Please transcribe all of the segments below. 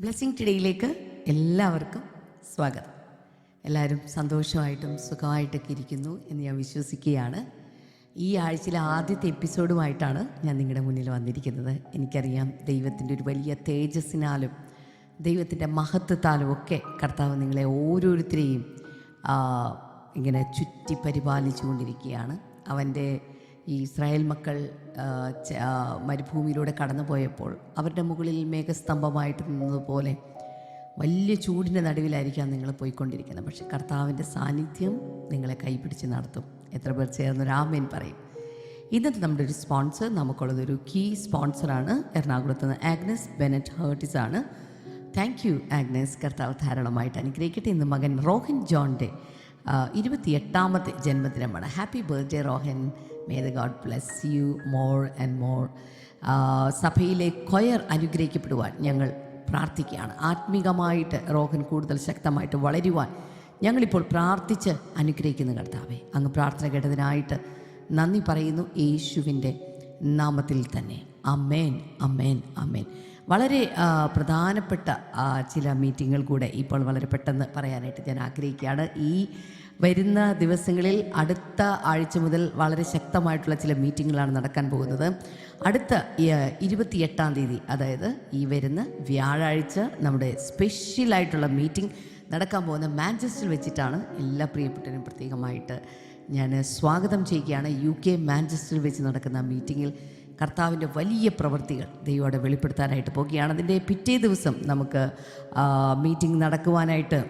Blessing ടുഡേയിലേക്ക് എല്ലാവർക്കും സ്വാഗതം. എല്ലാവരും സന്തോഷമായിട്ടും സുഖമായിട്ടൊക്കെ ഇരിക്കുന്നു എന്ന് ഞാൻ വിശ്വസിക്കുകയാണ്. ഈ ആഴ്ചയിലെ ആദ്യത്തെ എപ്പിസോഡുമായിട്ടാണ് ഞാൻ നിങ്ങളുടെ മുന്നിൽ വന്നിരിക്കുന്നത്. എനിക്കറിയാം ദൈവത്തിന്റെ ഒരു വലിയ തേജസ്സിനാലും ദൈവത്തിന്റെ മഹത്വത്താലും ഒക്കെ കർത്താവ് നിങ്ങളെ ഓരോരുത്തരെയും ഇങ്ങനെ ചുറ്റി പരിപാലിച്ചു കൊണ്ടിരിക്കുകയാണ് അവന്റെ ഈ ഇസ്രായേൽ മക്കൾ മരുഭൂമിയിലൂടെ കടന്നു പോയപ്പോൾ അവരുടെ മുകളിൽ മേഘസ്തംഭമായിട്ട് നിന്നതുപോലെ വലിയ ചൂടിന്റെ നടുവിലായിരിക്കാം നിങ്ങൾ പോയിക്കൊണ്ടിരിക്കുന്നത്. പക്ഷെ കർത്താവിന്റെ സാന്നിധ്യം നിങ്ങളെ കൈപിടിച്ച് നടത്തും. എത്ര പേർ ചേർന്ന് രാമേൻ പറയും. ഇന്നത്തെ നമ്മുടെ ഒരു സ്പോൺസർ നമുക്കുള്ളത് ഒരു കീ സ്പോൺസറാണ് എറണാകുളത്ത് നിന്ന് ആഗ്നസ് ബെനറ്റ് ഹേർട്ടിസ് ആണ്. Thank you Agnes. കർത്താവ് ധാരാളമായിട്ട് അനുഗ്രഹിക്കട്ടെ. ഇന്ന് മകൻ റോഹൻ ജോണിന്റെ ഇരുപത്തിയെട്ടാമത്തെ ജന്മദിനമാണ്. Happy birthday Rohan. May the God bless you more and more സഭയിലെ കൊയർ അനുഗ്രഹിക്കപ്പെടുവാൻ ഞങ്ങൾ പ്രാർത്ഥിക്കുകയാണ്. ആത്മീകമായിട്ട് റോഹൻ കൂടുതൽ ശക്തമായിട്ട് വളരുവാൻ ഞങ്ങളിപ്പോൾ പ്രാർത്ഥിച്ച് അനുഗ്രഹിക്കുന്ന കർത്താവേ. അങ്ങ് പ്രാർത്ഥന കേട്ടതിനായിട്ട് നന്ദി പറയുന്നു. യേശുവിന്റെ നാമത്തിൽ തന്നെ. അമ്മേൻ അമ്മേൻ അമ്മേൻ വളരെ പ്രധാനപ്പെട്ട ചില മീറ്റിങ്ങുകൾ കൂടെ ഇപ്പോൾ വളരെ പെട്ടെന്ന് പറയാനായിട്ട് ഞാൻ ആഗ്രഹിക്കുകയാണ്. ഈ വരുന്ന ദിവസങ്ങളിൽ അടുത്ത ആഴ്ച മുതൽ വളരെ ശക്തമായിട്ടുള്ള ചില മീറ്റിങ്ങുകളാണ് നടക്കാൻ പോകുന്നത്. അടുത്ത ഇരുപത്തി ഇരുപത്തിയെട്ടാം തീയതി അതായത് ഈ വരുന്ന വ്യാഴാഴ്ച നമ്മുടെ സ്പെഷ്യലായിട്ടുള്ള മീറ്റിംഗ് നടക്കാൻ പോകുന്ന മാഞ്ചസ്റ്ററിൽ വെച്ചിട്ടാണ് എല്ലാ പ്രിയപ്പെട്ടവരും പ്രത്യേകമായിട്ട് ഞാൻ സ്വാഗതം ചെയ്യുകയാണ്. യു കെ മാഞ്ചസ്റ്ററിൽ വെച്ച് നടക്കുന്ന മീറ്റിങ്ങിൽ കർത്താവിന്റെ വലിയ പ്രവൃത്തികൾ ദൈവോടെ വെളിപ്പെടുത്താനായിട്ട് പോകുകയാണ് അതിന്റെ പിറ്റേ ദിവസം നമുക്ക് മീറ്റിംഗ് നടക്കുവാനായിട്ട്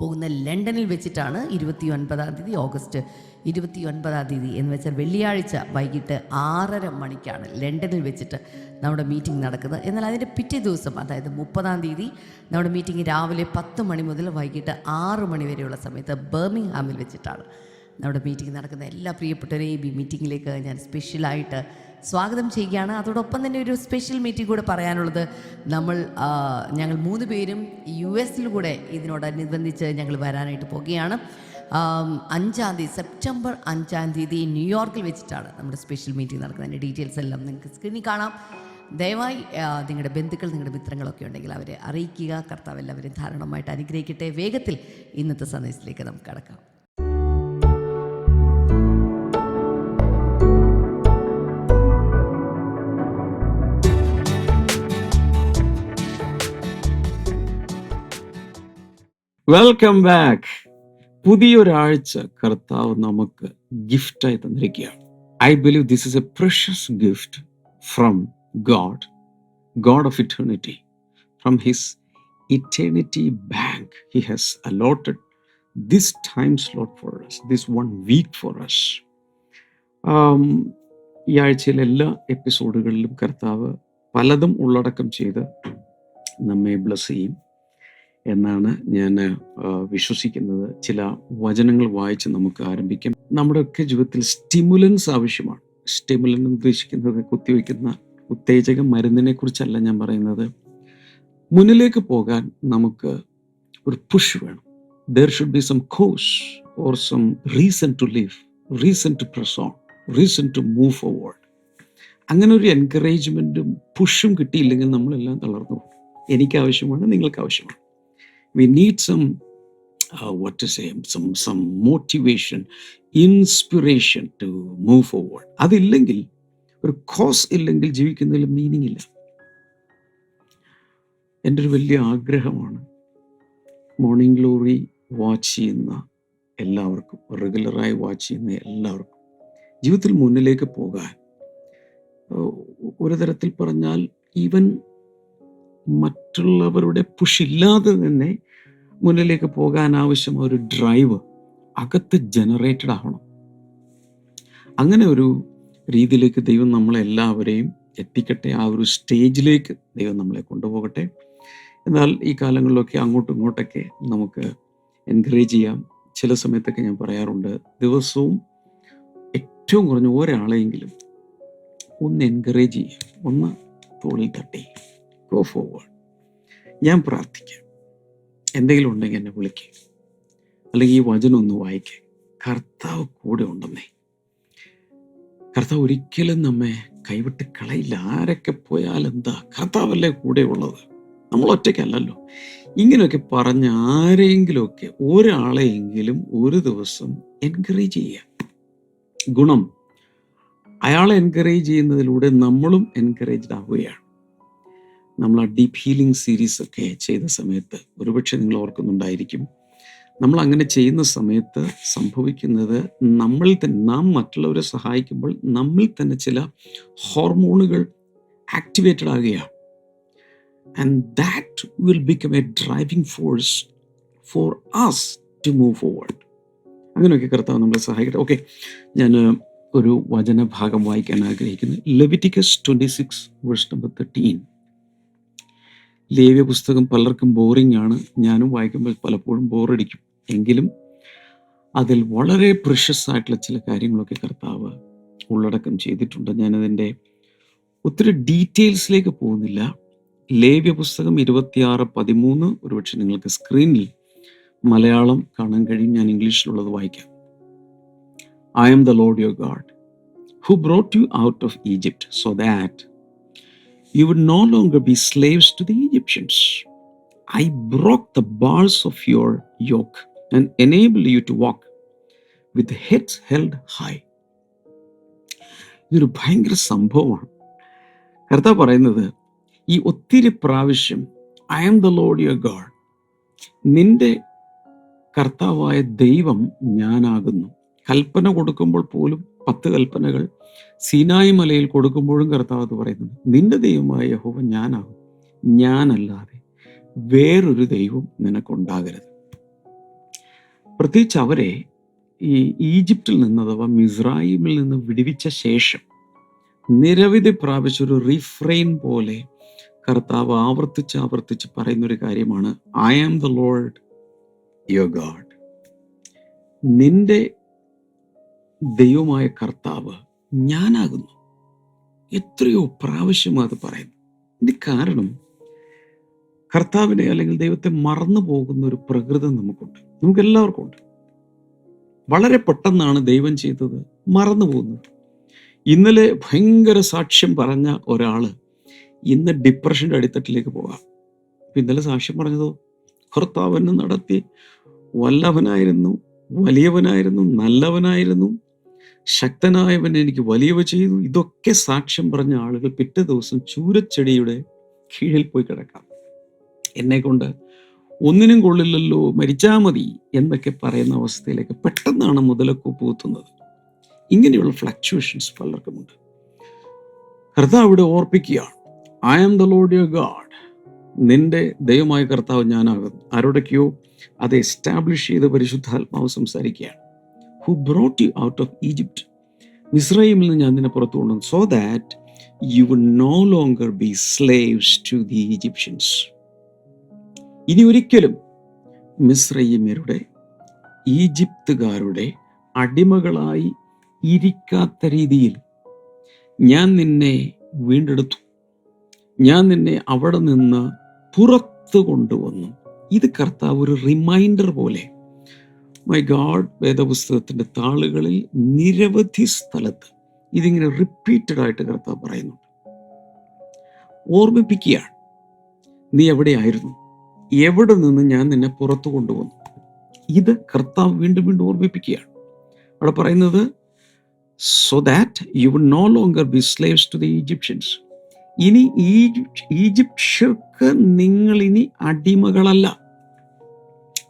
പോകുന്ന ലണ്ടനിൽ വെച്ചിട്ടാണ് ഇരുപത്തി ഒൻപതാം തീയതി ഓഗസ്റ്റ് ഇരുപത്തി ഒൻപതാം തീയതി എന്ന് വെച്ചാൽ വെള്ളിയാഴ്ച വൈകിട്ട് ആറര മണിക്കാണ് ലണ്ടനിൽ വെച്ചിട്ട് നമ്മുടെ മീറ്റിംഗ് നടക്കുന്നത്. എന്നാൽ അതിന്റെ പിറ്റേ ദിവസം അതായത് മുപ്പതാം തീയതി നമ്മുടെ മീറ്റിംഗ് രാവിലെ പത്ത് മണി മുതൽ വൈകിട്ട് ആറ് മണി വരെയുള്ള സമയത്ത് ബർമിംഗ്ഹാമിൽ വെച്ചിട്ടാണ്. നമ്മുടെ മീറ്റിംഗ് നടക്കുന്ന എല്ലാ പ്രിയപ്പെട്ടവരെയും ഈ മീറ്റിങ്ങിലേക്ക് ഞാൻ സ്പെഷ്യലായിട്ട് സ്വാഗതം ചെയ്യുകയാണ്. അതോടൊപ്പം തന്നെ ഒരു സ്പെഷ്യൽ മീറ്റിംഗ് കൂടെ പറയാനുള്ളത് നമ്മൾ ഞങ്ങൾ മൂന്ന് പേരും യു എസിൽ കൂടെ ഇതിനോടനുബന്ധിച്ച് ഞങ്ങൾ വരാനായിട്ട് പോവുകയാണ് അഞ്ചാം തീയതി സെപ്റ്റംബർ അഞ്ചാം തീയതി ന്യൂയോർക്കിൽ വെച്ചിട്ടാണ് നമ്മുടെ സ്പെഷ്യൽ മീറ്റിംഗ് നടക്കുന്നത്. അതിന്റെ ഡീറ്റെയിൽസ് എല്ലാം നിങ്ങൾക്ക് സ്ക്രീനിൽ കാണാം. ദയവായി നിങ്ങളുടെ ബന്ധുക്കൾ നിങ്ങളുടെ മിത്രങ്ങളൊക്കെ ഉണ്ടെങ്കിൽ അവരെ അറിയിക്കുക. കർത്താവ് എല്ലാവരും ധാരണമായിട്ട് അനുഗ്രഹിക്കട്ടെ. വേഗത്തിൽ ഇന്നത്തെ സന്ദേശത്തിലേക്ക് നമുക്ക് കടക്കാം. വെൽക്കം ബാക്ക് പുതിയൊരാഴ്ച കർത്താവ് നമുക്ക് ഗിഫ്റ്റായി തന്നിരിക്കുകയാണ്. I believe this is a precious gift from God God of eternity from his eternity bank he has allotted this time slot for us this one week for Um, ഈ ആഴ്ചയിലെ എല്ലാ എപ്പിസോഡുകളിലും കർത്താവ് പലതും ഉള്ളടക്കം ചെയ്ത് നമ്മെ ബ്ലസ് ചെയ്യും. എന്നാണ് ഞാൻ വിശ്വസിക്കുന്നത്. ചില വചനങ്ങൾ വായിച്ച് നമുക്ക് ആരംഭിക്കാം. നമ്മുടെയൊക്കെ ജീവിതത്തിൽ സ്റ്റിമുലൻസ് ആവശ്യമാണ്. സ്റ്റിമുലൻ ഉദ്ദേശിക്കുന്നത് കുത്തിവെക്കുന്ന ഉത്തേജക മരുന്നിനെ കുറിച്ചല്ല ഞാൻ പറയുന്നത്. മുന്നിലേക്ക് പോകാൻ നമുക്ക് ഒരു പുഷ് വേണം. There should be some cause or some reason to live reason to press on reason to move forward അങ്ങനെ ഒരു എൻകറേജ്മെന്റും പുഷും കിട്ടിയില്ലെങ്കിൽ നമ്മളെല്ലാം തളർന്നു പോകും. എനിക്ക് ആവശ്യമാണ് നിങ്ങൾക്ക് ആവശ്യമാണ് we need some uh, what to say some some motivation inspiration to move forward. അതില്ലെങ്കിൽ ഒരു കോസ് ഇല്ലെങ്കിൽ ജീവിക്കുന്നതിൽ മീനിങ് ഇല്ല. എന്റെ ഒരു വലിയ ആഗ്രഹമാണ് മോർണിംഗ് ഗ്ലോറി വാച്ച് ചെയ്യുന്ന എല്ലാവർക്കും റെഗുലറായി വാച്ച് ചെയ്യുന്ന എല്ലാവർക്കും. ജീവിതത്തിൽ മുന്നിലേക്ക് പോകാൻ ഒരു തരത്തിൽ പറഞ്ഞാൽ ഈവൻ മറ്റുള്ളവരുടെ പുഷില്ലാതെ തന്നെ മുന്നിലേക്ക് പോകാൻ ആവശ്യമായ ഒരു ഡ്രൈവ് അകത്ത് ജനറേറ്റഡ് ആവണം. അങ്ങനെ ഒരു രീതിയിലേക്ക് ദൈവം നമ്മളെല്ലാവരെയും എത്തിക്കട്ടെ. ആ ഒരു സ്റ്റേജിലേക്ക് ദൈവം നമ്മളെ കൊണ്ടുപോകട്ടെ. എന്നാൽ ഈ കാലങ്ങളിലൊക്കെ അങ്ങോട്ടും ഇങ്ങോട്ടൊക്കെ നമുക്ക് എൻകറേജ് ചെയ്യാം. ചില സമയത്തൊക്കെ ഞാൻ പറയാറുണ്ട് ദിവസവും ഏറ്റവും കുറഞ്ഞ ഒരാളെങ്കിലും ഒന്ന് എൻകറേജ് ചെയ്യുക ഒന്ന് തോളിൽ തട്ടി. ഗോ ഫോർവേഡ് ഞാൻ പ്രാർത്ഥിക്കാം. എന്തെങ്കിലും ഉണ്ടെങ്കിൽ എന്നെ വിളിക്കേ. അല്ലെങ്കിൽ ഈ വചനം ഒന്ന് വായിക്കുക കർത്താവ് കൂടെ ഉണ്ടെന്നേ. കർത്താവ് ഒരിക്കലും നമ്മെ കൈവിട്ട് കളയില്ല. ആരൊക്കെ പോയാൽ എന്താ കർത്താവല്ലേ കൂടെ ഉള്ളത്. നമ്മൾ ഒറ്റയ്ക്കല്ലല്ലോ. ഇങ്ങനെയൊക്കെ പറഞ്ഞ ആരെങ്കിലുമൊക്കെ ഒരാളെയെങ്കിലും ഒരു ദിവസം എൻകറേജ് ചെയ്യുക. ഗുണം. അയാളെ എൻകറേജ് ചെയ്യുന്നതിലൂടെ നമ്മളും എൻകറേജ്ഡ് ആവുകയാണ്. നമ്മൾ ആ ഡീപ്പ് ഹീലിംഗ് സീരീസ് ഒക്കെ ചെയ്ത സമയത്ത് ഒരുപക്ഷെ നിങ്ങൾ ഓർക്കുന്നുണ്ടായിരിക്കും. നമ്മൾ അങ്ങനെ ചെയ്യുന്ന സമയത്ത് സംഭവിക്കുന്നത് നമ്മൾ തന്നെ നാം മറ്റുള്ളവരെ സഹായിക്കുമ്പോൾ നമ്മിൽ തന്നെ ചില ഹോർമോണുകൾ activated ആകുകയാണ്. And that will become a driving force for us to move forward അങ്ങനെയൊക്കെ കർത്താവ് നമ്മളെ സഹായിക്കട്ടെ. ഓക്കെ ഞാൻ ഒരു വചനഭാഗം വായിക്കാൻ ആഗ്രഹിക്കുന്നു. Leviticus twenty six verse number thirteen ലേവ്യ പുസ്തകം പലർക്കും ബോറിംഗ് ആണ്. ഞാനും വായിക്കുമ്പോൾ പലപ്പോഴും ബോറടിക്കും എങ്കിലും അതിൽ വളരെ പ്രഷസ് ആയിട്ടുള്ള ചില കാര്യങ്ങളൊക്കെ കർത്താവ് ഉള്ളടക്കം ചെയ്തിട്ടുണ്ട്. ഞാനതിന്റെ ഒത്തിരി ഡീറ്റെയിൽസിലേക്ക് പോകുന്നില്ല. ലേവ്യ പുസ്തകം ഇരുപത്തിയാറ് പതിമൂന്ന് ഒരുപക്ഷെ നിങ്ങൾക്ക് സ്ക്രീനിൽ മലയാളം കാണാൻ കഴിയും. ഞാൻ ഇംഗ്ലീഷിലുള്ളത് വായിക്കാം. I am the Lord your God who brought you out of Egypt so that you would no longer be slaves to the Egyptians. I broke the bars of your yoke and enabled you to walk with heads held high. ഇതൊരു ഭയങ്കര സംഭവമാണ് കർത്താവ് പറയുന്നത് ഈ ഒത്തിരി പ്രാവശ്യം I am the Lord your God നിന്റെ കർത്താവായ ദൈവം ഞാനാകുന്നു കൽപ്പന കൊടുക്കുമ്പോൾ പോലും പത്ത് കൽപ്പനകൾ സീനായി മലയിൽ കൊടുക്കുമ്പോഴും കർത്താവ് അത് പറയുന്നുണ്ട് നിന്റെ ദൈവമായ യഹോവ ഞാനാകും. ഞാനല്ലാതെ വേറൊരു ദൈവം നിനക്കുണ്ടാകരുത്. പ്രത്യേകിച്ച് അവരെ ഈ ഈജിപ്തിൽ നിന്ന് അഥവാ മിസ്രൈമിൽ നിന്ന് വിടുവിച്ച ശേഷം നിരവധി പ്രാവശ്യം റിഫ്രെയിൻ പോലെ കർത്താവ് ആവർത്തിച്ച് ആവർത്തിച്ച് പറയുന്നൊരു കാര്യമാണ് I am the Lord your God നിന്റെ ദൈവമായ കർത്താവ് ഞാനാകുന്നു. എത്രയോ പ്രാവശ്യം അത് പറയുന്നു. ഇതിന് കാരണം കർത്താവിനെ അല്ലെങ്കിൽ ദൈവത്തെ മറന്നു പോകുന്ന ഒരു പ്രകൃതം നമുക്കുണ്ട്. നമുക്ക് എല്ലാവർക്കും ഉണ്ട്. വളരെ പെട്ടെന്നാണ് ദൈവം ചെയ്തത് മറന്നു പോകുന്നത്. ഇന്നലെ ഭയങ്കര സാക്ഷ്യം പറഞ്ഞ ഒരാൾ ഇന്ന് ഡിപ്രഷന്റെ അടിത്തട്ടിലേക്ക് പോകാം ഇന്നലെ സാക്ഷ്യം പറഞ്ഞതോ? കർത്താവിനെ നടത്തി. വല്ലവനായിരുന്നു വലിയവനായിരുന്നു നല്ലവനായിരുന്നു ശക്തനായവൻ എനിക്ക് വലിയവ ചെയ്തു. ഇതൊക്കെ സാക്ഷ്യം പറഞ്ഞ ആളുകൾ പിറ്റേ ദിവസം ചൂരച്ചെടിയുടെ കീഴിൽ പോയി കിടക്കാം. എന്നെ കൊണ്ട് ഒന്നിനും കൊള്ളില്ലല്ലോ മരിച്ചാ മതി എന്നൊക്കെ പറയുന്ന അവസ്ഥയിലേക്ക് പെട്ടെന്നാണ് മുതലക്കൂപ്പ് പൂത്തുന്നത് ഇങ്ങനെയുള്ള ഫ്ലക്ച്വേഷൻസ് പലർക്കുമുണ്ട്. കർത്താവ് ഇവിടെ ഓർപ്പിക്കുകയാണ്. I am the Lord your God നിന്റെ ദൈവമായ കർത്താവ് ഞാനാകുന്നു. ആരോടൊക്കെയോ അത് എസ്റ്റാബ്ലിഷ് ചെയ്ത് പരിശുദ്ധാത്മാവ് സംസാരിക്കുകയാണ്. Who brought you out of Egypt മിസ്രൈമിൽ നിന്ന് ഞാൻ നിന്നെ പുറത്തു കൊണ്ടുവന്നു so that you would no longer be slaves to the Egyptians ഇനി ഒരിക്കലും മിസ്രൈമ്യരുടെ ഈജിപ്തുകാരുടെ അടിമകളായി ഇരിക്കാത്ത രീതിയിൽ ഞാൻ നിന്നെ വീണ്ടെടുത്തു. ഞാൻ നിന്നെ അവിടെ നിന്ന് പുറത്തു കൊണ്ടുവന്നു. ഇത് കർത്താവ് ഒരു റിമൈൻഡർ പോലെ മൈ ഗാഡ് വേദപുസ്തകത്തിന്റെ താളുകളിൽ നിരവധി സ്ഥലത്ത് ഇതിങ്ങനെ റിപ്പീറ്റഡ് ആയിട്ട് കർത്താവ് പറയുന്നുണ്ട്. ഓർമ്മിപ്പിക്കുകയാണ് നീ എവിടെയായിരുന്നു? എവിടെ നിന്ന് ഞാൻ നിന്നെ പുറത്തു കൊണ്ടുവന്നു? ഇത് കർത്താവ് വീണ്ടും വീണ്ടും ഓർമ്മിപ്പിക്കുകയാണ്. അവിടെ പറയുന്നത് so that you would no longer be slaves to the Egyptians ഇനി ഈജിപ്ഷ്യർക്ക് നിങ്ങൾ ഇനി അടിമകളല്ല.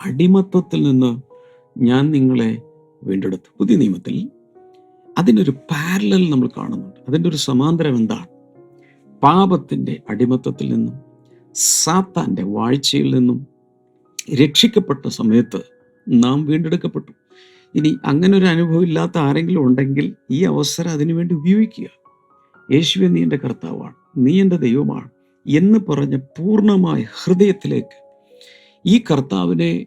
അടിമത്വത്തിൽ നിന്ന് ഞാൻ നിങ്ങളെ വീണ്ടെടുത്തു പുതിയ നിയമത്തിൽ അതിനൊരു പാരലൽ നമ്മൾ കാണുന്നുണ്ട്. അതിന്റെ ഒരു സമാന്തരം എന്താണ്? പാപത്തിന്റെ അടിമത്തത്തിൽ നിന്നും സാത്താന്റെ വാഴ്ചയിൽ നിന്നും രക്ഷിക്കപ്പെട്ട സമയത്ത് നാം വീണ്ടെടുക്കപ്പെട്ടു. ഇനി അങ്ങനെ ഒരു അനുഭവം ഇല്ലാത്ത ആരെങ്കിലും ഉണ്ടെങ്കിൽ ഈ അവസരം അതിനുവേണ്ടി ഉപയോഗിക്കുക. യേശുവെ നീ എന്റെ കർത്താവാണ്. നീ എന്റെ ദൈവമാണ് എന്ന് പറഞ്ഞ പൂർണമായ ഹൃദയത്തിലേക്ക് ഈ കർത്താവിനെ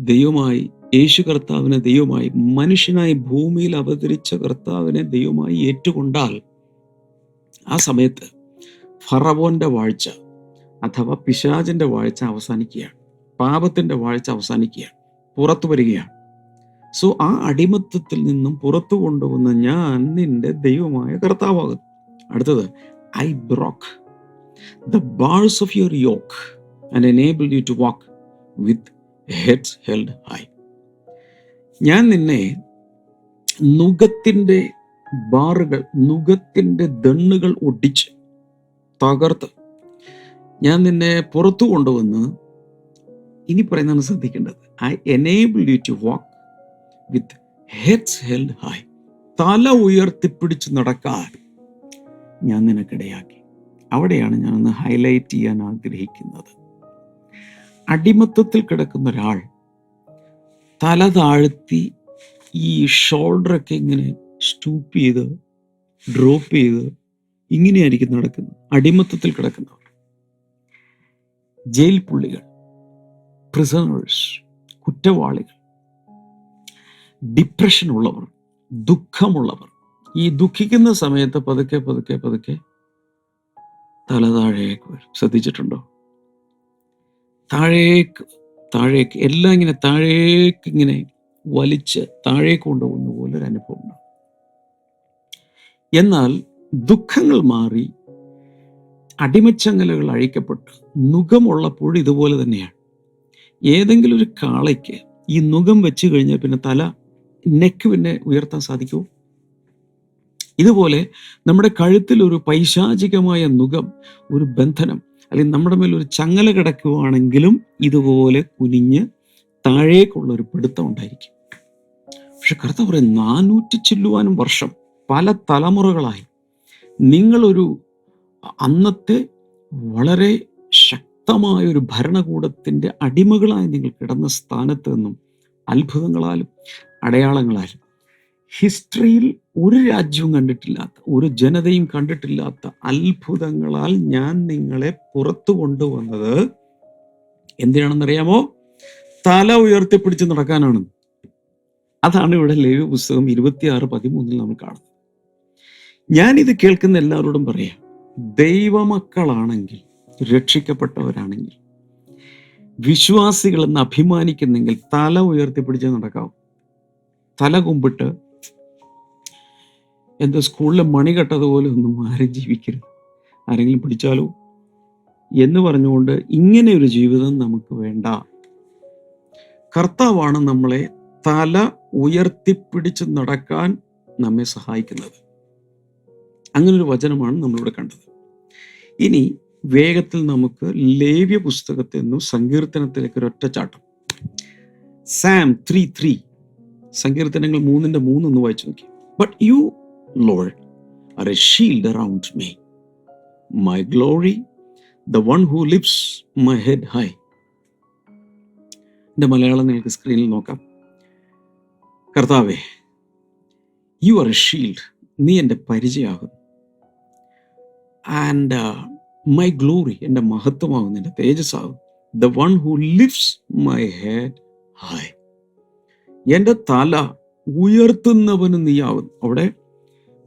ദൈവമായി യേശു കർത്താവിനെ ദൈവമായി മനുഷ്യനായി ഭൂമിയിൽ അവതരിച്ച കർത്താവിനെ ദൈവമായി ഏറ്റുകൊണ്ടാൽ ആ സമയത്ത് ഫറവോന്റെ വാഴ്ച അഥവാ പിശാചിന്റെ വാഴ്ച അവസാനിക്കുകയാണ്. പാപത്തിന്റെ വാഴ്ച അവസാനിക്കുകയാണ്. പുറത്തു വരികയാണ്. സോ ആ അടിമത്തത്തിൽ നിന്നും പുറത്തു കൊണ്ടുവന്ന ഞാൻ നിന്റെ ദൈവമായ കർത്താവാകുന്നു. അടുത്തത് I broke the bars of your yoke and enable you to walk with heads held high. ഞാൻ നിന്നെ നുഖത്തിന്റെ ബാറുകൾ നുഖത്തിന്റെ ദണ്ണുകൾ ഒടിച്ച് തകർത്ത് ഞാൻ നിന്നെ പുറത്തു കൊണ്ടുവന്ന് ഇനി പറയുന്നതാണ് ശ്രദ്ധിക്കേണ്ടത്. I enable you to walk with heads held high തല ഉയർത്തിപ്പിടിച്ച് നടക്കാൻ ഞാൻ നിനക്കിടയാക്കി. അവിടെയാണ് ഞാനൊന്ന് ഹൈലൈറ്റ് ചെയ്യാൻ ആഗ്രഹിക്കുന്നത്. അടിമത്തത്തിൽ കിടക്കുന്ന ഒരാൾ തല താഴ്ത്തി ഈ ഷോൾഡറൊക്കെ ഇങ്ങനെ സ്റ്റൂപ്പ് ചെയ്ത് ഡ്രോപ്പ് ചെയ്ത് ഇങ്ങനെയായിരിക്കും നടക്കുന്നത്. അടിമത്തത്തിൽ കിടക്കുന്നവർ. ജയിൽ പുള്ളികൾ പ്രിസണേഴ്സ് കുറ്റവാളികൾ. ഡിപ്രഷൻ ഉള്ളവർ ദുഃഖമുള്ളവർ. ഈ ദുഃഖിക്കുന്ന സമയത്ത് പതുക്കെ പതുക്കെ പതുക്കെ തല താഴേക്ക് വരും. ശ്രദ്ധിച്ചിട്ടുണ്ടോ? താഴേക്ക് താഴേക്ക് എല്ലാം ഇങ്ങനെ താഴേക്ക് ഇങ്ങനെ വലിച്ച് താഴേക്ക് കൊണ്ടുപോകുന്ന പോലെ ഒരു അനുഭവം ഉണ്ടാവും എന്നാൽ ദുഃഖങ്ങൾ മാറി അടിമച്ചങ്ങലകൾ അഴിക്കപ്പെട്ട് നുഖമുള്ളപ്പോൾ ഇതുപോലെ തന്നെയാണ്. ഏതെങ്കിലും ഒരു കാളയ്ക്ക് ഈ നുഖം വെച്ച് കഴിഞ്ഞാൽ പിന്നെ തല നെക്ക് പിന്നെ ഉയർത്താൻ സാധിക്കുമോ? ഇതുപോലെ നമ്മുടെ കഴുത്തിൽ ഒരു പൈശാചികമായ നുഖം ഒരു ബന്ധനം അല്ലെങ്കിൽ നമ്മുടെ മേൽ ഒരു ചങ്ങല കിടക്കുകയാണെങ്കിലും ഇതുപോലെ കുനിഞ്ഞ് താഴേക്കുള്ള ഒരു പിടുത്തം ഉണ്ടായിരിക്കും. പക്ഷെ കർത്താവ് പറയും നാനൂറ്റി ചില്ലുവാനും വർഷം പല തലമുറകളായി നിങ്ങളൊരു അന്നത്തെ വളരെ ശക്തമായ ഒരു ഭരണകൂടത്തിന്റെ അടിമകളായി നിങ്ങൾ കിടന്ന സ്ഥാനത്ത് നിന്നും അത്ഭുതങ്ങളാലും അടയാളങ്ങളാലും ഹിസ്റ്ററിയിൽ ഒരു രാജ്യവും കണ്ടിട്ടില്ലാത്ത ഒരു ജനതയും കണ്ടിട്ടില്ലാത്ത അത്ഭുതങ്ങളാൽ ഞാൻ നിങ്ങളെ പുറത്തു കൊണ്ടുവന്നത് എന്തിനാണെന്നറിയാമോ? തല ഉയർത്തിപ്പിടിച്ച് നടക്കാനാണ്. അതാണ് ഇവിടെ ലേവ്യ പുസ്തകം ഇരുപത്തിയാറ് പതിമൂന്നിൽ നമ്മൾ കാണുന്നത്. ഇത് കേൾക്കുന്ന എല്ലാവരോടും പറയാം ദൈവമക്കളാണെങ്കിൽ രക്ഷിക്കപ്പെട്ടവരാണെങ്കിൽ വിശ്വാസികളെന്ന് അഭിമാനിക്കുന്നെങ്കിൽ തല ഉയർത്തിപ്പിടിച്ച് നടക്കാവും. തല കുമ്പിട്ട് എന്തോ സ്കൂളിലെ മണി കെട്ടതുപോലെ ഒന്നും ആരും ജീവിക്കരുത്. ആരെങ്കിലും പിടിച്ചാലോ? എന്ന് പറഞ്ഞുകൊണ്ട് ഇങ്ങനെ ഒരു ജീവിതം നമുക്ക് വേണ്ട. കർത്താവാണ് നമ്മളെ തല ഉയർത്തിപ്പിടിച്ച് നടക്കാൻ നമ്മെ സഹായിക്കുന്നത്. അങ്ങനൊരു വചനമാണ് നമ്മളിവിടെ കണ്ടത്. ഇനി വേഗത്തിൽ നമുക്ക് ലേവ്യ പുസ്തകത്തിൽ നിന്നും സങ്കീർത്തനത്തിലേക്ക് ഒരു ഒറ്റച്ചാട്ടം സാം ത്രീ ത്രീ. സങ്കീർത്തനങ്ങൾ മൂന്നിന്റെ മൂന്നൊന്ന് വായിച്ചു നോക്കി. But you Lord are a shield around me. My glory, the one who lifts my head high. എന്റെ മലയാളം നിങ്ങൾക്ക് സ്ക്രീനിൽ നോക്കാം. കർത്താവേ യു ആർ എ ഷീൽഡ് നീ എന്റെ പരിചയമാകുന്നു. ആൻഡ് മൈ ഗ്ലോറി എന്റെ മഹത്വമാകുന്നു എന്റെ തേജസ്സാകും the one who lifts my head high എന്റെ തല ഉയർത്തുന്നവന് നീയാവുന്നു. അവിടെ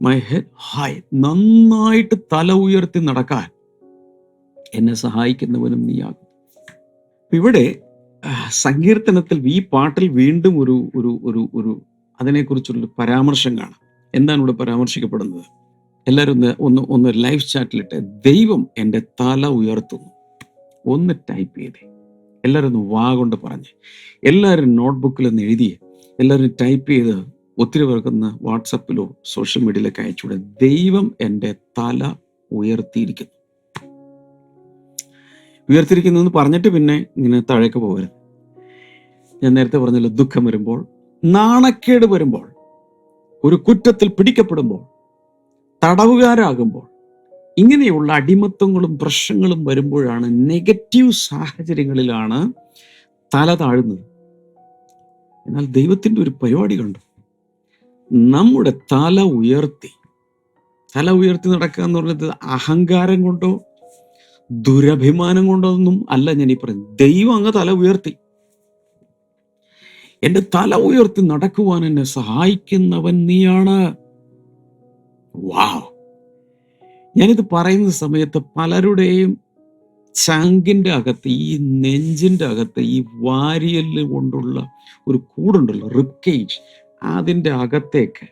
മൈ ഹെഡ് ഹൈ നന്നായിട്ട് തല ഉയർത്തി നടക്കാൻ എന്നെ സഹായിക്കുന്നവനും നീയാകും. ഇവിടെ സങ്കീർത്തനത്തിൽ ഈ പാട്ടിൽ വീണ്ടും ഒരു ഒരു ഒരു ഒരു അതിനെക്കുറിച്ചുള്ള പരാമർശം കാണാം. എന്താണ് ഇവിടെ പരാമർശിക്കപ്പെടുന്നത്? എല്ലാവരും ഒന്ന് ഒന്ന് ഒന്ന് ലൈവ് ചാറ്റിലിട്ട് ദൈവം എന്റെ തല ഉയർത്തുന്നു. ഒന്ന് ടൈപ്പ് ചെയ്തേ. എല്ലാവരും ഒന്ന് വാ കൊണ്ട് പറഞ്ഞ്. എല്ലാവരും നോട്ട്ബുക്കിൽ ഒന്ന് എഴുതിയേ. എല്ലാവരും ടൈപ്പ് ചെയ്ത് ഒത്തിരി പേർക്കൊന്ന് വാട്സപ്പിലോ സോഷ്യൽ മീഡിയയിലൊക്കെ അയച്ചുകൂടെ ദൈവം എന്റെ തല ഉയർത്തിയിരിക്കുന്നു. ഉയർത്തിയിരിക്കുന്നു എന്ന് പറഞ്ഞിട്ട് പിന്നെ ഇങ്ങനെ താഴേക്ക് പോകരുത്. ഞാൻ നേരത്തെ പറഞ്ഞല്ലോ ദുഃഖം വരുമ്പോൾ നാണക്കേട് വരുമ്പോൾ ഒരു കുറ്റത്തിൽ പിടിക്കപ്പെടുമ്പോൾ തടവുകാരാകുമ്പോൾ ഇങ്ങനെയുള്ള അടിമത്തങ്ങളും പ്രശ്നങ്ങളും വരുമ്പോഴാണ് നെഗറ്റീവ് സാഹചര്യങ്ങളിലാണ് തല താഴുന്നത്. എന്നാൽ ദൈവത്തിന്റെ ഒരു പരിപാടി കണ്ടു. നമ്മുടെ തല ഉയർത്തി. തല ഉയർത്തി നടക്കുക എന്ന് പറഞ്ഞത് അഹങ്കാരം കൊണ്ടോ ദുരഭിമാനം കൊണ്ടോ ഒന്നും അല്ല ഞാൻ ഈ പറയുന്നത്. ദൈവം അങ്ങ് തല ഉയർത്തി. എന്റെ തല ഉയർത്തി നടക്കുവാൻ എന്നെ സഹായിക്കുന്നവൻ നീയാണ്. വാവ്. ഞാനിത് പറയുന്ന സമയത്ത് പലരുടെയും ചാങ്കിന്റെ അകത്ത് ഈ നെഞ്ചിന്റെ അകത്ത് ഈ വാരിയൽ കൊണ്ടുള്ള ഒരു കൂടുണ്ടല്ലോ റിപ്കേജ് അതിന്റെ അകത്തേക്ക്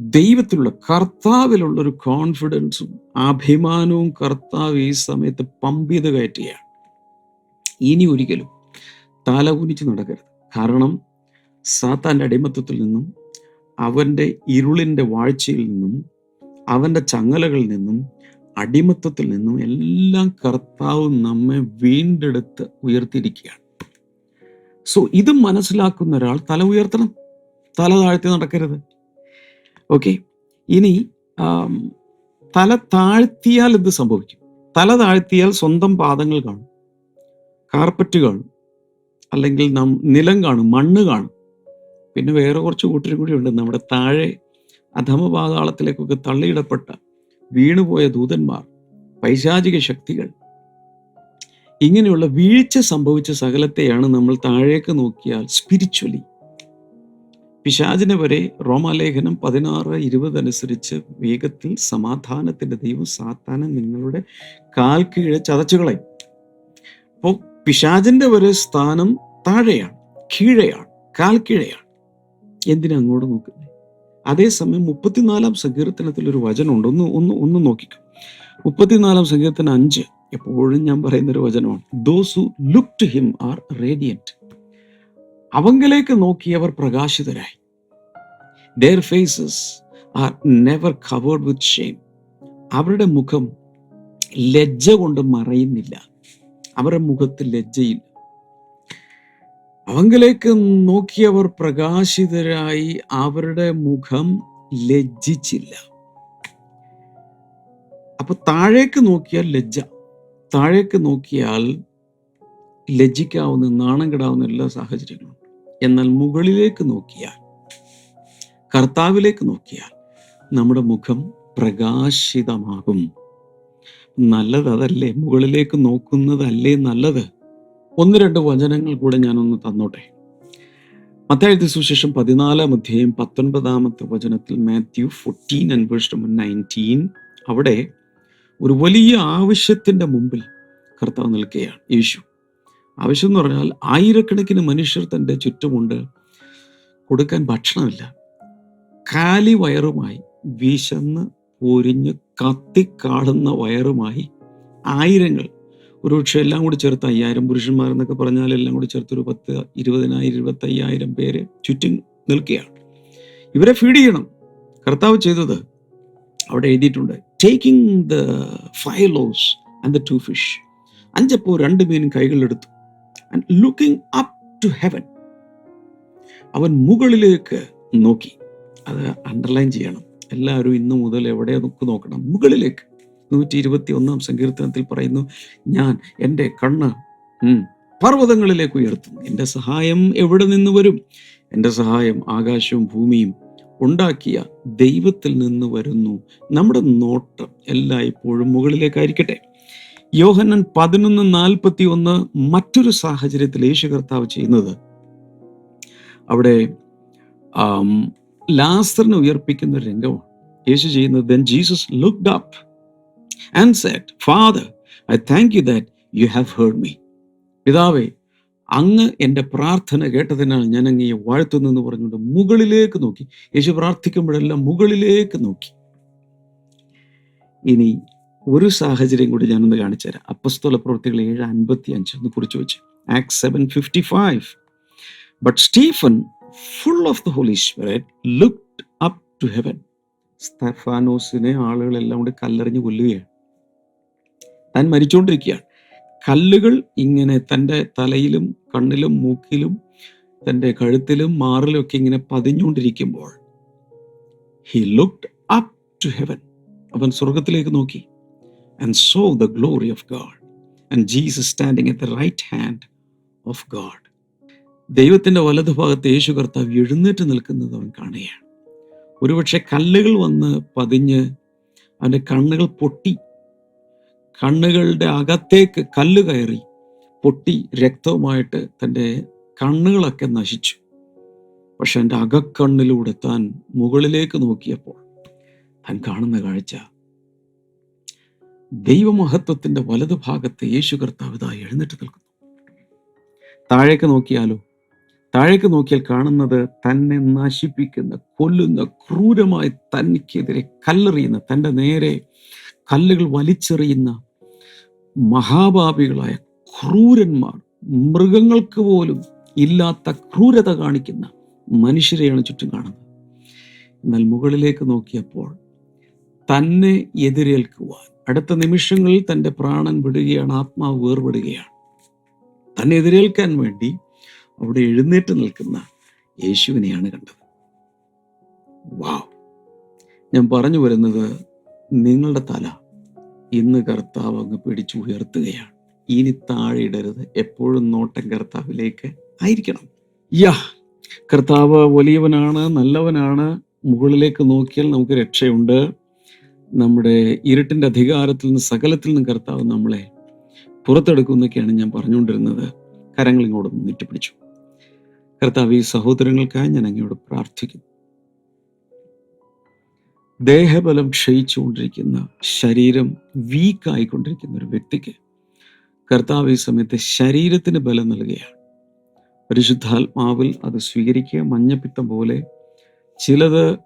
ദൈവത്തിലുള്ള കർത്താവിലുള്ള ഒരു കോൺഫിഡൻസും അഭിമാനവും കർത്താവ് ഈ സമയത്ത് പമ്പ് ചെയ്ത് കയറ്റുകയാണ്. ഇനി ഒരിക്കലും തല കുനിച്ച് നടക്കരുത്. കാരണം സാത്താന്റെ അടിമത്തത്തിൽ നിന്നും അവന്റെ ഇരുളിന്റെ വാഴ്ചയിൽ നിന്നും അവന്റെ ചങ്ങലകളിൽ നിന്നും അടിമത്തത്തിൽ നിന്നും എല്ലാം കർത്താവ് നമ്മെ വീണ്ടെടുത്ത് ഉയർത്തിയിരിക്കുകയാണ്. സോ ഇത് മനസ്സിലാക്കുന്ന ഒരാൾ തല ഉയർത്തണം. തല താഴ്ത്തി നടക്കരുത്. ഓക്കെ ഇനി തല താഴ്ത്തിയാൽ എന്ത് സംഭവിക്കും? തല താഴ്ത്തിയാൽ സ്വന്തം പാദങ്ങൾ കാണും. കാർപ്പറ്റ് കാണും. അല്ലെങ്കിൽ നം നിലം കാണും മണ്ണ് കാണും. പിന്നെ വേറെ കുറച്ച് കൂട്ടരും കൂടി ഉണ്ട്. നമ്മുടെ താഴെ അധമപാതാളത്തിലേക്കൊക്കെ തള്ളിയിടപ്പെട്ട വീണുപോയ ദൂതന്മാർ പൈശാചിക ശക്തികൾ. ഇങ്ങനെയുള്ള വീഴ്ച സംഭവിച്ച സകലത്തെയാണ് നമ്മൾ താഴേക്ക് നോക്കിയാൽ സ്പിരിച്വലി പിശാചിനെ വരെ റോമാലേഖനം പതിനാറ് ഇരുപത് അനുസരിച്ച് വേഗത്തിൽ സമാധാനത്തിന്റെ ദൈവം സാത്താനെ നിങ്ങളുടെ കാൽ കീഴെ ചതച്ചുകളയും അപ്പോൾ പിശാചിന്റെ വരെ സ്ഥാനം താഴെയാണ് കീഴെയാണ് കാൽ കീഴെയാണ്. എന്തിനാ അങ്ങോട്ട് നോക്കുന്നത്? അതേസമയം മുപ്പത്തിനാലാം സങ്കീർത്തനത്തിൽ ഒരു വചനമുണ്ട് ഒന്ന് ഒന്ന് ഒന്ന് നോക്കിക്കും. മുപ്പത്തിനാലാം സങ്കീർത്തനം അഞ്ച് എപ്പോഴും ഞാൻ പറയുന്ന ഒരു വചനമാണ്. Those who look to him are radiant അവങ്കിലേക്ക് നോക്കിയവർ പ്രകാശിതരായി. Their faces are never covered with shame അവരുടെ മുഖം ലജ്ജ കൊണ്ട് മറയുന്നില്ല. അവരുടെ മുഖത്ത് ലജ്ജയില്ല. അവങ്കിലേക്ക് നോക്കിയവർ പ്രകാശിതരായി. അവരുടെ മുഖം ലജ്ജിച്ചില്ല. അപ്പൊ താഴേക്ക് നോക്കിയാൽ ലജ്ജ. താഴേക്ക് നോക്കിയാൽ ലജ്ജിക്കാവുന്ന നാണം കെടാവുന്ന എല്ലാ സാഹചര്യങ്ങളും. എന്നാൽ മുകളിലേക്ക് നോക്കിയാൽ കർത്താവിലേക്ക് നോക്കിയാൽ നമ്മുടെ മുഖം പ്രകാശിതമാകും. നല്ലത് അതല്ലേ മുകളിലേക്ക് നോക്കുന്നതല്ലേ നല്ലത്? ഒന്ന് രണ്ട് വചനങ്ങൾ കൂടെ ഞാനൊന്ന് തന്നോട്ടെ. മത്തായി സുശേഷം പതിനാലാം അധ്യായം പത്തൊൻപതാമത്തെ വചനത്തിൽ Matthew fourteen and verse number nineteen അവിടെ ഒരു വലിയ ആവശ്യത്തിന്റെ മുമ്പിൽ കർത്താവ് നിൽക്കുകയാണ്. യേശു ആവശ്യം എന്ന് പറഞ്ഞാൽ ആയിരക്കണക്കിന് മനുഷ്യർ തന്റെ ചുറ്റുമുണ്ട്. കൊടുക്കാൻ ഭക്ഷണമില്ല. കാലി വയറുമായി വിശന്ന് പൊരിഞ്ഞ് കത്തിക്കാടുന്ന വയറുമായി ആയിരങ്ങൾ. ഒരു പക്ഷെ എല്ലാം കൂടി ചേർത്ത് അയ്യായിരം പുരുഷന്മാരെന്നൊക്കെ പറഞ്ഞാൽ എല്ലാം കൂടി ചേർത്ത് ഒരു പത്ത് ഇരുപതിനായിരം ഇരുപത്തി അയ്യായിരം പേര് ചുറ്റും നിൽക്കുകയാണ്. ഇവരെ ഫീഡ് ചെയ്യണം. കർത്താവ് ചെയ്തത് അവിടെ എഴുതിയിട്ടുണ്ട് taking the five loaves and the two fish അഞ്ചപ്പോ രണ്ട് മീനും കൈകളിലെടുത്തു. ലുക്കിംഗ് അപ്പ് ടു ഹെവൻ അവൻ മുകളിലേക്ക് നോക്കി. അത് അണ്ടർലൈൻ ചെയ്യണം. എല്ലാവരും ഇന്നു മുതൽ എവിടെ നമുക്ക് നോക്കണം? മുകളിലേക്ക്. നൂറ്റി ഇരുപത്തി ഒന്നാം സങ്കീർത്തനത്തിൽ പറയുന്നു ഞാൻ എന്റെ കണ്ണ് പർവതങ്ങളിലേക്ക് ഉയർത്തുന്നു. എന്റെ സഹായം എവിടെ നിന്ന് വരും? എന്റെ സഹായം ആകാശവും ഭൂമിയും ഉണ്ടാക്കിയ ദൈവത്തിൽ നിന്ന് വരുന്നു. നമ്മുടെ നോട്ടം എല്ലായ്പ്പോഴും മുകളിലേക്കായിരിക്കട്ടെ. യോഹന്നൻ പതിനൊന്ന് നാൽപ്പത്തി ഒന്ന് മറ്റൊരു സാഹചര്യത്തിൽ യേശു കർത്താവ് ചെയ്യുന്നത്. അവിടെ ലാസറിന് ഉയർപ്പിക്കുന്ന ഒരു രംഗമാണ്. യേശു ചെയ്യുന്നത് then Jesus looked up and said Father I thank you that you have heard me പിതാവേ അങ്ങ് എന്റെ പ്രാർത്ഥന കേട്ടതിനാൽ ഞാൻ അങ്ങയെ വാഴ്ത്തുന്നു എന്ന് പറഞ്ഞുകൊണ്ട് മുകളിലേക്ക് നോക്കി. യേശു പ്രാർത്ഥിക്കുമ്പോഴെല്ലാം മുകളിലേക്ക് നോക്കി. ഇനി ഒരു സാഹചര്യം കൂടി ഞാനൊന്ന് കാണിച്ചു തരാം അപ്പസ്തോല പ്രവൃത്തികൾ ഏഴ് അൻപത്തി അഞ്ച് ഒന്ന് കുറിച്ച് വെച്ച്. Acts seven fifty five. But Stephen full of the holy looked up to heaven സ്തഫാനോസിനെ ആളുകളെല്ലാം കൂടി കല്ലെറിഞ്ഞ് കൊല്ലുകയാണ്. താൻ മരിച്ചുകൊണ്ടിരിക്കുകയാണ്. കല്ലുകൾ ഇങ്ങനെ തന്റെ തലയിലും കണ്ണിലും മൂക്കിലും തന്റെ കഴുത്തിലും മാറിലും ഒക്കെ ഇങ്ങനെ പതിഞ്ഞുകൊണ്ടിരിക്കുമ്പോൾ he looked up to heaven അവൻ സ്വർഗത്തിലേക്ക് നോക്കി. And saw the glory of God and Jesus standing at the right hand of God. ദൈവത്തിന്റെ വലതുഭാഗത്ത് യേശു കർത്താവ് എഴുന്നേറ്റ് നിൽക്കുന്നത് അവൻ കാണുകയാണ്. ഒരുപക്ഷെ കല്ലുകൾ വന്ന് പതിഞ്ഞ് അവന്റെ കണ്ണുകൾ പൊട്ടി. കണ്ണുകളുടെ അകത്തേക്ക് കല്ല് കയറി പൊട്ടി രക്തവുമായിട്ട് തന്റെ കണ്ണുകളൊക്കെ നശിച്ചു. പക്ഷെ എന്റെ അകക്കണ്ണിലൂടെ താൻ മുകളിലേക്ക് നോക്കിയപ്പോൾ താൻ കാണുന്ന കാഴ്ച ദൈവമഹത്വത്തിന്റെ വലതുഭാഗത്ത് യേശു കർത്താവ് ഇതായി എഴുന്നേറ്റ് നിൽക്കുന്നു. താഴേക്ക് നോക്കിയാലോ? താഴേക്ക് നോക്കിയാൽ കാണുന്നത് തന്നെ നശിപ്പിക്കുന്ന കൊല്ലുന്ന ക്രൂരമായി തനിക്കെതിരെ കല്ലെറിയുന്ന തന്റെ നേരെ കല്ലുകൾ വലിച്ചെറിയുന്ന മഹാഭാപികളായ ക്രൂരന്മാർ മൃഗങ്ങൾക്ക് പോലും ഇല്ലാത്ത ക്രൂരത കാണിക്കുന്ന മനുഷ്യരെയാണ് ചുറ്റും കാണുന്നത്. എന്നാൽ മുകളിലേക്ക് നോക്കിയപ്പോൾ തന്നെ എതിരേൽക്കുവാൻ അടുത്ത നിമിഷങ്ങളിൽ തന്റെ പ്രാണൻ വിടുകയാണ് ആത്മാവ് വേർപെടുകയാണ്. തന്നെ എതിരേൽക്കാൻ വേണ്ടി അവിടെ എഴുന്നേറ്റ് നിൽക്കുന്ന യേശുവിനെയാണ് കണ്ടത്. വാവ് ഞാൻ പറഞ്ഞു വരുന്നത് നിങ്ങളുടെ തല ഇന്ന് കർത്താവ് അങ്ങ് പിടിച്ചു ഉയർത്തുകയാണ്. ഇനി താഴെ ഇടരുത്. എപ്പോഴും നോട്ടം കർത്താവിലേക്ക് ആയിരിക്കണം. യാ. കർത്താവ് വലിയവനാണ് നല്ലവനാണ്. മുകളിലേക്ക് നോക്കിയാൽ നമുക്ക് രക്ഷയുണ്ട്. നമ്മുടെ ഇരുട്ടിന്റെ അധികാരത്തിൽ നിന്ന് സകലത്തിൽ നിന്ന് കർത്താവ് നമ്മളെ പുറത്തെടുക്കുന്നൊക്കെയാണ് ഞാൻ പറഞ്ഞുകൊണ്ടിരുന്നത്. കരങ്ങൾ ഇങ്ങോട്ട് നീട്ടിപ്പിടിച്ചു. കർത്താവ് ഈ സഹോദരങ്ങൾക്കായി ഞാൻ അങ്ങയോട് പ്രാർത്ഥിക്കുന്നു. ദേഹബലം ക്ഷയിച്ചുകൊണ്ടിരിക്കുന്ന ശരീരം വീക്കായിക്കൊണ്ടിരിക്കുന്ന ഒരു വ്യക്തിക്ക് കർത്താവ് ഈ സമയത്ത് ശരീരത്തിന് ബലം നൽകുകയാണ്. പരിശുദ്ധാത്മാവിൽ അത് സ്വീകരിക്കുക മഞ്ഞപ്പിത്തം പോലെ ചിലത്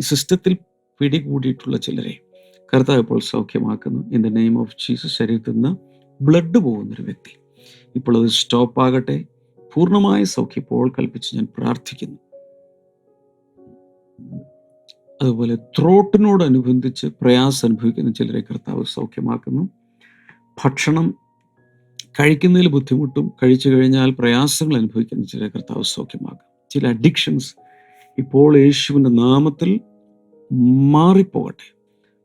സിസ്റ്റത്തിൽ പിടികൂടിയിട്ടുള്ള ചിലരെ കർത്താവ് ഇപ്പോൾ സൗഖ്യമാക്കുന്നു. In the name of Jesus ശരീരത്തിൽ നിന്ന് ബ്ലഡ് പോകുന്നൊരു വ്യക്തി. ഇപ്പോൾ അത് സ്റ്റോപ്പ് ആകട്ടെ. പൂർണമായ സൗഖ്യം ഇപ്പോൾ കൽപ്പിച്ച് ഞാൻ പ്രാർത്ഥിക്കുന്നു. അതുപോലെ ത്രോട്ടിനോടനുബന്ധിച്ച് പ്രയാസം അനുഭവിക്കുന്ന ചിലരെ കർത്താവ് സൗഖ്യമാക്കുന്നു. ഭക്ഷണം കഴിക്കുന്നതിൽ ബുദ്ധിമുട്ടും കഴിച്ചു കഴിഞ്ഞാൽ പ്രയാസങ്ങൾ അനുഭവിക്കുന്ന ചില കർത്താവ് സൗഖ്യമാക്കും ചില അഡിക്ഷൻസ് ഇപ്പോൾ യേശുവിന്റെ നാമത്തിൽ മാറിപ്പോകട്ടെ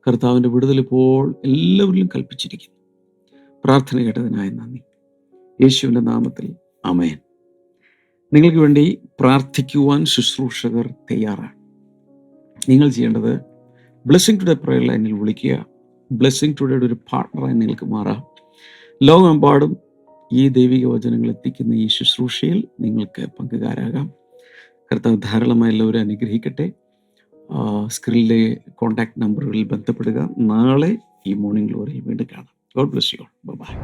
കർത്താവിന്റെ വിടുതൽ ഇപ്പോൾ എല്ലാവരിലും കൽപ്പിച്ചിരിക്കുന്നു. പ്രാർത്ഥന കേട്ടതിനായി നന്ദി. യേശുവിന്റെ നാമത്തിൽ അമയൻ നിങ്ങൾക്ക് വേണ്ടി പ്രാർത്ഥിക്കുവാൻ ശുശ്രൂഷകർ തയ്യാറാണ്. നിങ്ങൾ ചെയ്യേണ്ടത് ബ്ലെസ്സിങ് ടുഡേ പ്രയർ ലൈനിൽ വിളിക്കുക. ബ്ലെസ്സിങ് ടുഡേയുടെ ഒരു പാർട്ണറായി നിങ്ങൾക്ക് മാറാം. ലോകമെമ്പാടും ഈ ദൈവിക വചനങ്ങൾ എത്തിക്കുന്ന ഈ ശുശ്രൂഷയിൽ നിങ്ങൾക്ക് പങ്കുകാരാകാം. കർത്താവ് ധാരാളമായി എല്ലാവരും അനുഗ്രഹിക്കട്ടെ. സ്ക്രീനിലെ കോൺടാക്ട് നമ്പറുകളിൽ ബന്ധപ്പെടുക. നാളെ ഈ മോർണിംഗ് ഗ്ലോറിയിൽ വീണ്ടും കാണാം. God bless you bye.